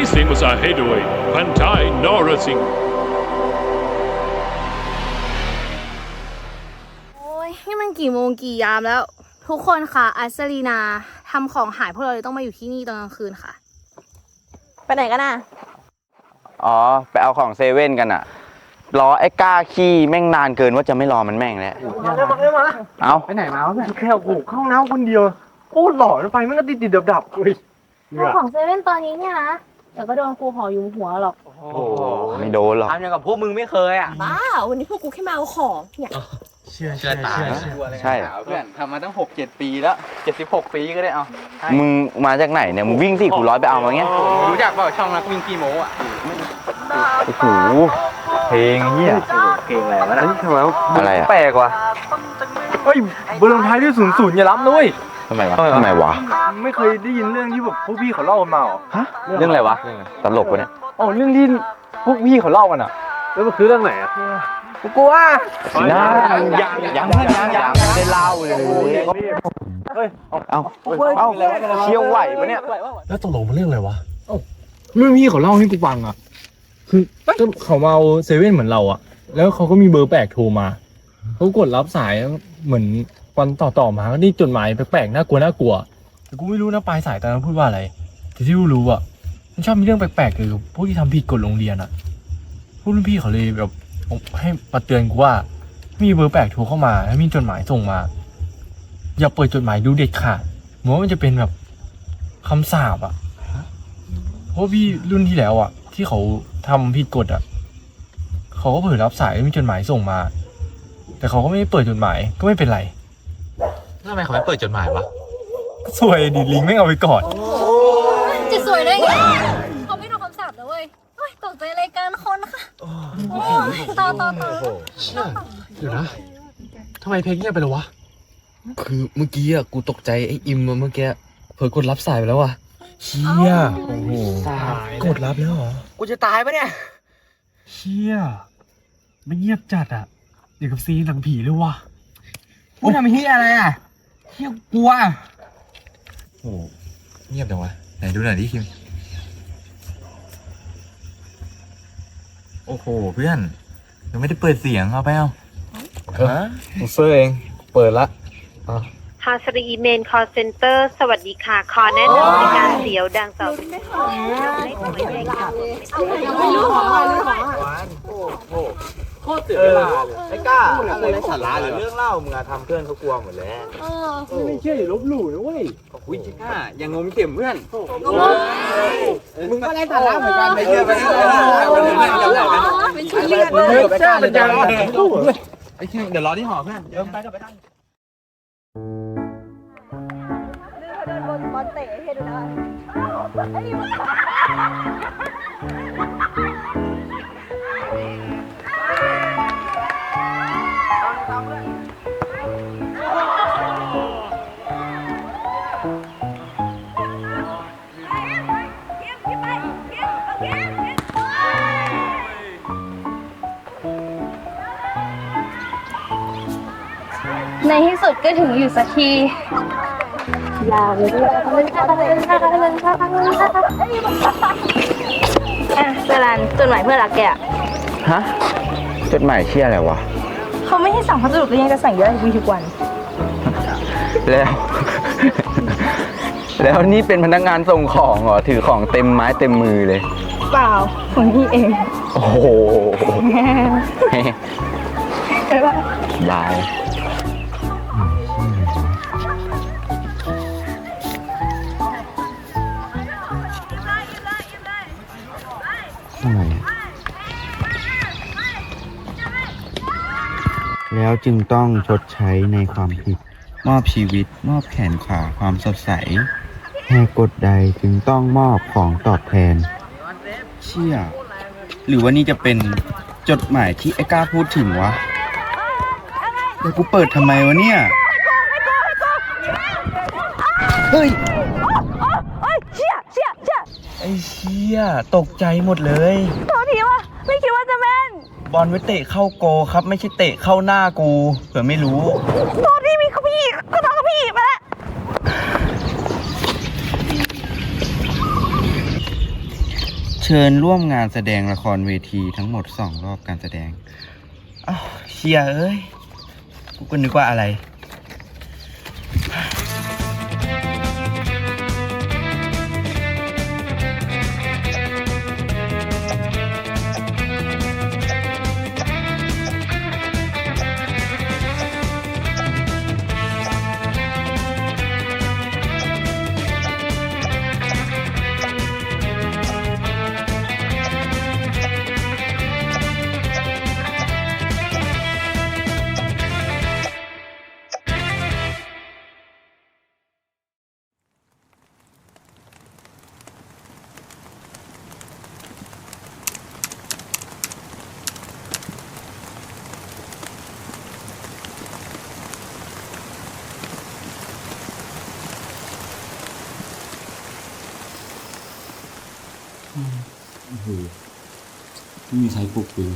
ให้ด้วยพันท้ายนรสิงห์โอ้ยนี่มันกี่โมงกี่ยามแล้ว ทุกคนค่ะ อัสลีนาทำของหายพวกเราเลยต้องมาอยู่ที่นี่ตอนกลางคืนค่ะ ไปไหนกันน่ะ อ๋อ ไปเอาของเซเว่นกันอะรอไอ้ก้าขี้แม่งนานเกินว่าจะไม่รอมันแม่งแล้ว มาแล้วมาแล้วมาแล้วเอาไปไหนมาวะแค่โอ้โหเข้าห้องน้ำคนเดียวโคตรหล่อแล้วไฟมันก็ติดติดดับดับๆอุ้ยเหนื่อยของเซเว่นตอนนี้เนี่ยนะ เดี๋ยวก็โดนครูหอยุมหัวหรอก โอ้โหไม่โดนหรอก ทำอย่างกับพวกมึงไม่เคยอะ บ้า วันนี้พวกกูแค่มาเอาของเนี่ยเชื่อเชื่อตายใช่เหรอเพื่อนทำมาตั้งหกเจ็ดปีแล้วเจ็ดสิบหกปีก็ได้เอามึงมาจากไหนเนี่ย มึงวิ่งสี่คูร้อยไปเอามาเงี้ยรู้จักเปล่าช่องนักวิ่งกี่โมอะโอ้โหเพลงเฮียเพลงอะไรวะนะทำไมอะไรอะแปลกว่ะเฮ้ยเบอร์ลงท้ายด้วยศูนย์ศูนย์อย่าล้ำด้วย ทำไมวะทำไมวะ ไม่เคยได้ยินเรื่องที่แบบพวกพี่เขาเล่ากันมาเหรอฮะเรื่องอะไรวะตลกวะเนี่ยอ๋อเรื่องที่พวกพี่เขาเล่ากันอะ แล้วมันคือเรื่องไหนอะกูว่ายังยังยังยังยังไม่ได้เล่าเลยเฮ้ยเอาเอาเชี่ยวไหวปะเนี่ยแล้วตกลงมันเรื่องอะไรวะเรื่องพี่เขาเล่าให้กูฟังอะ คือก็เขามาเอาเซเว่นเหมือนเราอะ แล้วเขาก็มีเบอร์แปลกโทรมาเขากดรับสายเหมือน วันต่อต่อมาก็นี่จดหมายแปลกๆน่ากลัวน่ากลัว แต่กูไม่รู้นะปลายสายตอนนั้นพูดว่าอะไร แต่ที่รู้อะ มันชอบมีเรื่องแปลกๆเกี่ยวกับพวกที่ทำผิดกฎโรงเรียนอะพวกรุ่นพี่เขาเลยแบบให้มาเตือนกูว่า มีเบอร์แปลกโทรเข้ามาแล้วมีจดหมายส่งมา อย่าเปิดจดหมายดูเด็ดขาดเหมือนว่ามันจะเป็นแบบคำสาปอะเพราะพี่รุ่นที่แล้วอะ ที่เขาทำผิดกฎอะเขาก็เผยรับสายแล้มีจดหมายส่งมา แต่เขาก็ไม่ได้เปิดจดหมายก็ไม่เป็นไร ทำไมเขาไม่เปิดจดหมายวะก็สวยดิลิงไม่งเอาไปก่อนจะสวยได้ไงเขาไม่โดนคำสาปนะเว้ยโอ้ยตกใจรายการคนค่ะโอ้ยต่อต่อต่อเดี๋ยวนะทำไมเพลงเงียบไปเลยวะ คือเมื่อกี้อะกูตกใจไอ้อิมอะเมื่อกี้เผลอกดรับสายไปแล้วอะเชี่ยโอ้โหกดรับแล้วเหรอกูจะตายปะเนี่ย เชี่ยไม่เงียบจัดอะเดี๋ยวกับซีนหนังผีเลยวะกูทำเฮียอะไรอะ เฮียกลัวโอ้โหเงียบจังวะ ไหนดูหน่อยดิคิม โอ้โหเพื่อนยังไม่ได้เปิดเสียงเอาไปเอากูเซอร์เอง เปิดละฮาสรีเมนคอร์เซนเตอร์ สวัสดีค่ะขอแนะนำในการเสียวดังต่อไปนี้ได้หวยได้ค่ะเออไอ้ ก้าอะไรสาระหรือเรื่องเล่ามึงอะทำเพื่อนเขากลัวหมดแล้วไม่เชื่ออย่าลบหลู่นะเว้ยอุ้ยอ่าอย่างงมเข็มเพื่อนมึงก็ได้สาระเหมือนกันไปเชื่อไปเชื่อไปเชื่อไปเชื่อไปเชื่อไปเชื่อไอ้เชื่อเดี๋ยวรอที่หอเพื่อนเดี๋ยวไปก็ไปได้ใน ที่สุดก็ถึงอยู่สักทียาวเลยอะเจรันจดหมายเพื่อนรักแกอะฮะจดหมายเชี่ยอะไรวะ เขาไม่ให้สั่งพัสดุก็ยังจะสั่งเยอะทุกวีทุกวัน แล้ว แล้วนี่เป็นพนักงานส่งของเหรอ ถือของเต็มไม้เต็มมือเลย เปล่าของพี่เองโอ้โหไปบ้าบาย ทำไมอะแล้วจึงต้องชดใช้ในความผิด มอบชีวิต มอบแขนขาความสดใส แหกกฎใดจึงต้องมอบของตอบแทน เชี่ย หรือว่านี่จะเป็นจดหมายที่ไอ้ก้าพูดถึงวะเดี๋ยวกูเปิดทำไมวะเนี่ย เฮ้ย ไอ้เชี่ยตกใจหมดเลย โทษทีว่ะไม่คิดว่าจะแม่น บอลไว้เตะเข้าโกครับ ไม่ใช่เตะเข้าหน้ากูเผื่อไม่รู้ โทษทีมีเขาพี่ก็ต้องพี่มาแล้วฉชิญร่วมงานแสดงละครเวทีทั้งหมดสองรอบการแสดงอ้าวเชียเอ้ย กูก็นึกว่าอะไร ไม่มีใครปลุกเลย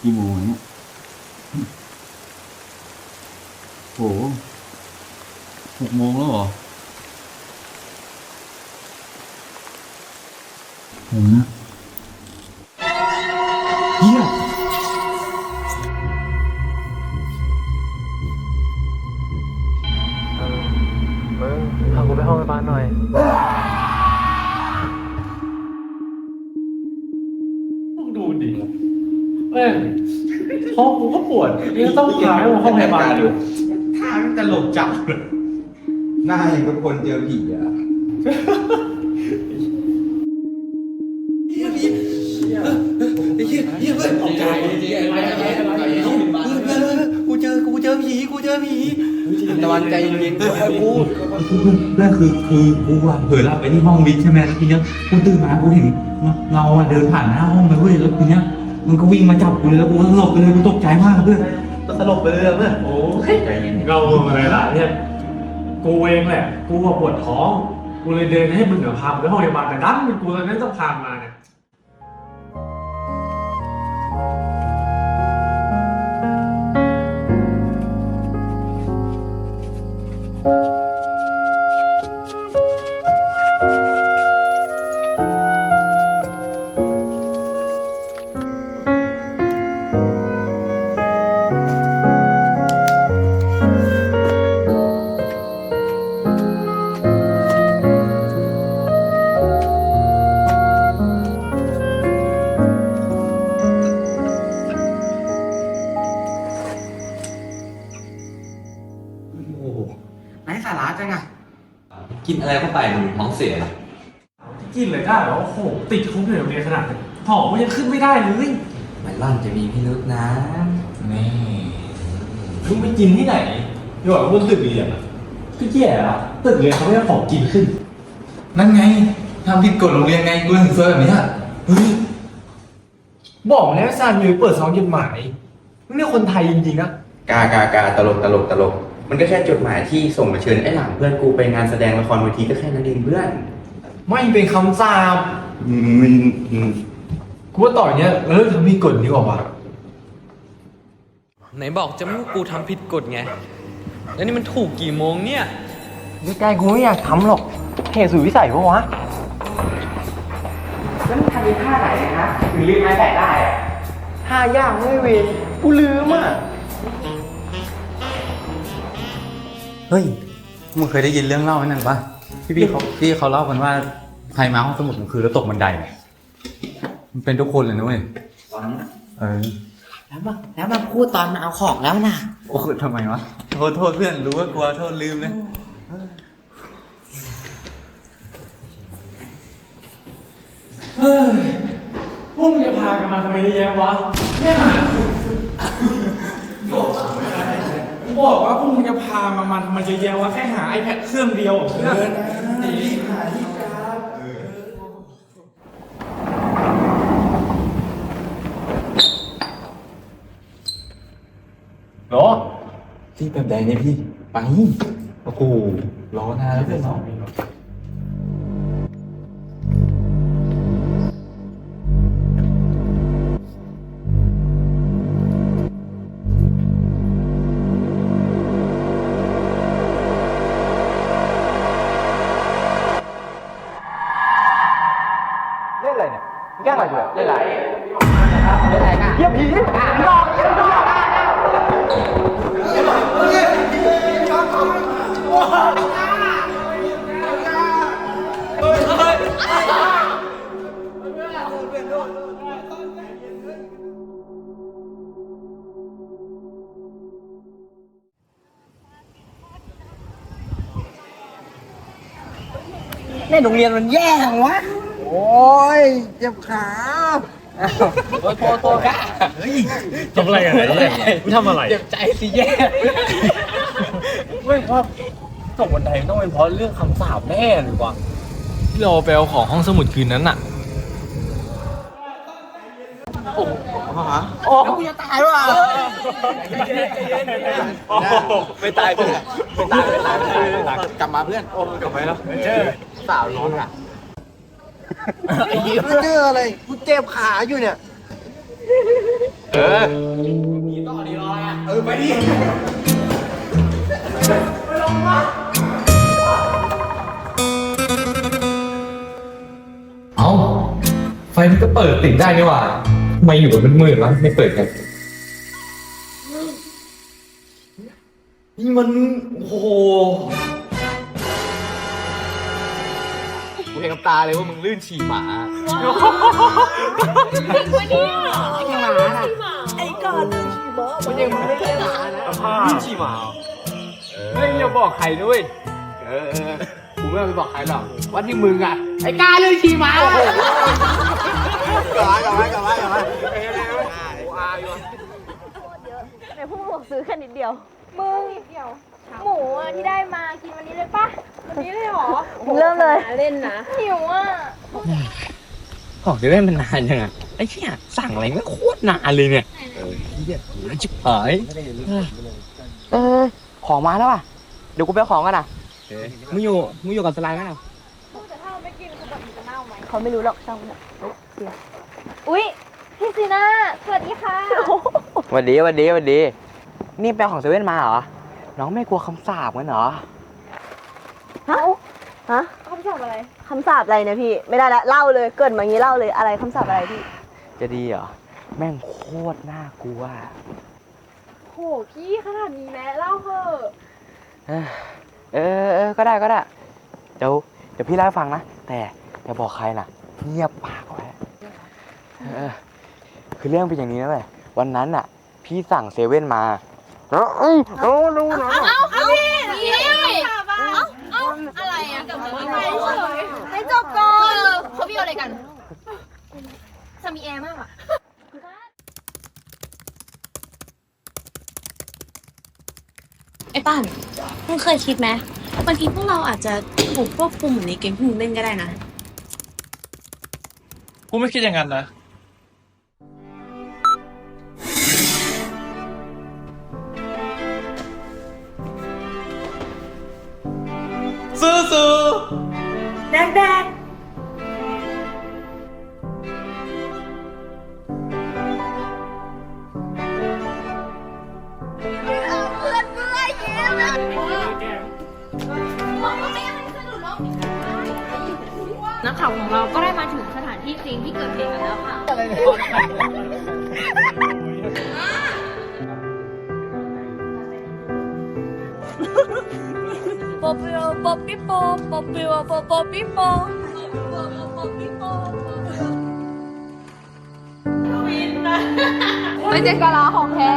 กี่โมงเนี่ยโหหกโมงแล้วเหรอโหนะ ดนี่ต้องพาให้มาห้องพยาบาลอยู่ทางตลกจับหน้าอย่างกับคนเจอผีอะกูเจอกูเจอผีกูเจอผีตะวันใจเย็นๆกูให้พูดเรื่องคือคือกูอะเผลอหลับไปที่ห้องวิทย์ใช่ไหมแล้วทีเนี้ยกูตื่นมากูเห็นเงาอะเดินผ่านหน้าห้องไปเว้ยแล้วทีเนี้ยมันก็วิ่งมาจับกูเลยแล้วกูก็สลบไปเลยกูตกใจมากเพื่อน สลบไปเลยเพื่อนโอ้ยเงาอะไรล่ะเนี่ยกูเองแหละ กูว่าปวดท้อง กูเลยเดินให้มึงเดี๋ยวพาไปห้องพยาบาลแต่ดันเป็นกูตอนนั้นต้องพามาเนี่ยไร้ หอมมันยังขึ้นไม่ได้เลยมันร่อนจะมีพิรุษนะนี่มึงไปกินที่ไหนอย่าบอกว่าบนตึกเรียนอะพี่แย่อะตึกเรียนเขาไม่ให้ของกินขึ้น นั่นไงทำผิดกฎโรงเรียนไงกูถึงเซอร์แบบนี้อะเฮ้ยบอกแล้วซานยูเปิดซองจดหมายมึงเนี่ยคนไทยจริงๆนะกากากาตลกตลกตลก มันก็แค่จดหมายที่ส่งมาเชิญไอ้หลังเพื่อนกูไปงานแสดงละครเวทีก็แค่นั้นเองเพื่อน ไม่เป็นคำสาป กูว่าต่อเนี้ยเลิกทำผิดกฎดีกว่าวะไหนบอกจะไม่ให้กูทำผิดกฎไง แล้วนี่มันถูกกี่โมงเนี่ยไม่ใจกูไม่อยากทำหรอกเหตุสุดวิสัยปะวะ แล้วมันทำเป็นท่าไหนนะ ถึงลืมไม้แตกได้อะท่ายากไม่เวรกูลืมอะ เฮ้ย มึงเคยได้ยินเรื่องเล่าอันนั้นปะพี่พี่เขาที่เขาเล่ากันว่าใครมาห้องสมุดกลางคืนแล้วตกบันไดอะ มันเป็นทุกคนเลยนะเว้ยเออแล้วมาแล้วมาพูดตอนมาเอาของแล้วนะโอ้ทำไมวะโทษโทษเพื่อนรู้ว่ากลัวโทษลืมเลยพวกมึงจะพากันมาทำไมเยอะแยะวะเนี่ยบอกว่าพวกมึงจะพามามันทำไมเยอะแยะวะแค่หา iPad เครื่องเดียวเพื่อนเหรอ ที่แบบใดเนี่ยพี่ ไป โอ้โหรอนานแล้วเพื่อนเนาะล่นอะไรเนี่ยแกล้งอะไรกูเล่นอะไรเล่นอะไรกันเยี่ยผีหลอกหลอก ในโรงเรียนมันแย่จังวะ โอ้ยเจ็บขาโอ้ยโทษโทษค่ะทำอะไรกันเนี่ยไม่ทำอะไร เจ็บใจสิแย่ ไม่พราะตกบันไดต้องเป็นเพราะเรื่องคำสาปแน่หรือวะที่เราไปเอาของห้องสมุดคืนนั้นน่ะโอ้แล้วกูจะตายว่ะไม่ตายเพื่อนไม่ตายไม่ตายไม่ตายกลับมาเพื่อนโอ้กลับไปแล้วเจอสาวร้อนอะไม่เจออะไรกูเจ็บขาอยู่เนี่ย เออเออไปดิเอ้า ไฟมันก็เปิดติดได้นี่หว่าทำไมอยู่มันมืดๆวะไม่เปิดกันนี่มันโอ้โหกูเห็นกับตาเลยว่ามึงลื่นฉี่หมาไอ้ก่อนลื่นฉี่หมามันยังมึงไม่ใช่หมานะ ลื่นฉี่หมาเฮ้ยอย่าบอกใครด้วย เออเออ กูไม่ต้องไปบอกใครหรอกว่าที่มึงอะไอ้กาลื่นฉี่หมากลับมากลับมากลับมากลับมาในพวกบอกซื้อแค่นิดเดียว มึงนิดเดียวหมูอะที่ได้มากินวันนี้เลยปะวันนี้เลยหรอเริ่มเลยเล่นนะหิวอะของจะได้มันนานยังไงไอ้เหี้ยสั่งอะไรไม่โคตรนานเลยเนี่ยเออเหี้ยจิบหายเออของมาแล้วอะเดี๋ยวกูไปเอาของกันอะ มึงอยู่มึงอยู่กับสไลด์ไหมล่ะเขาไม่รู้หรอกช่างมันเสียอุ๊ยพี่ซีน่าสวัสดีค่ะวันดีวันดีวันดี นี่ไปเอาของเซเว่นมาเหรอ น้องไม่กลัวคำสาปกันเหรอ ฮะฮะคำสาปอะไร คำสาปอะไรเนี่ยพี่ ไม่ได้ละเล่าเลยเกิดมาอย่างนี้เล่าเลยอะไรคำสาปอะไรพี่ จะดีเหรอ แม่งโคตรน่ากลัวโหพี่ขนาดนี้แม้เล่าเถอะ เออ เออเออก็ได้ก็ได้ เดี๋ยวเดี๋ยวพี่เล่าให้ฟังนะ แต่อย่าบอกใครนะเงียบปากไว้เออคือเรื่องเป็นอย่างนี้นะเว้ยวันนั้นอะ พี่สั่งเซเว่นมาแล้วเอ้ยโอ้ดูนะเอาเอาพี่พี่เอาเอาอะไรอะกับไม่เฉยให้จบก่อนเขาพี่อะไรกันสามีแอร์มากอะ ไอ้ ป้านมึงเคยคิดไหมบางทีพวกเราอาจจะถูกควบคุมเหมือนในเกมที่มึงเล่นก็ได้นะ กูไม่คิดอย่างนั้นนะ ข่าวของเราก็ได้มาถึงสถานที่จริงที่เกิดเหตุกันแล้วค่ะปอปิโอปอปิโปปอปิโอปอปอปิโปปอปิโปไม่ใช่กะลาของแท้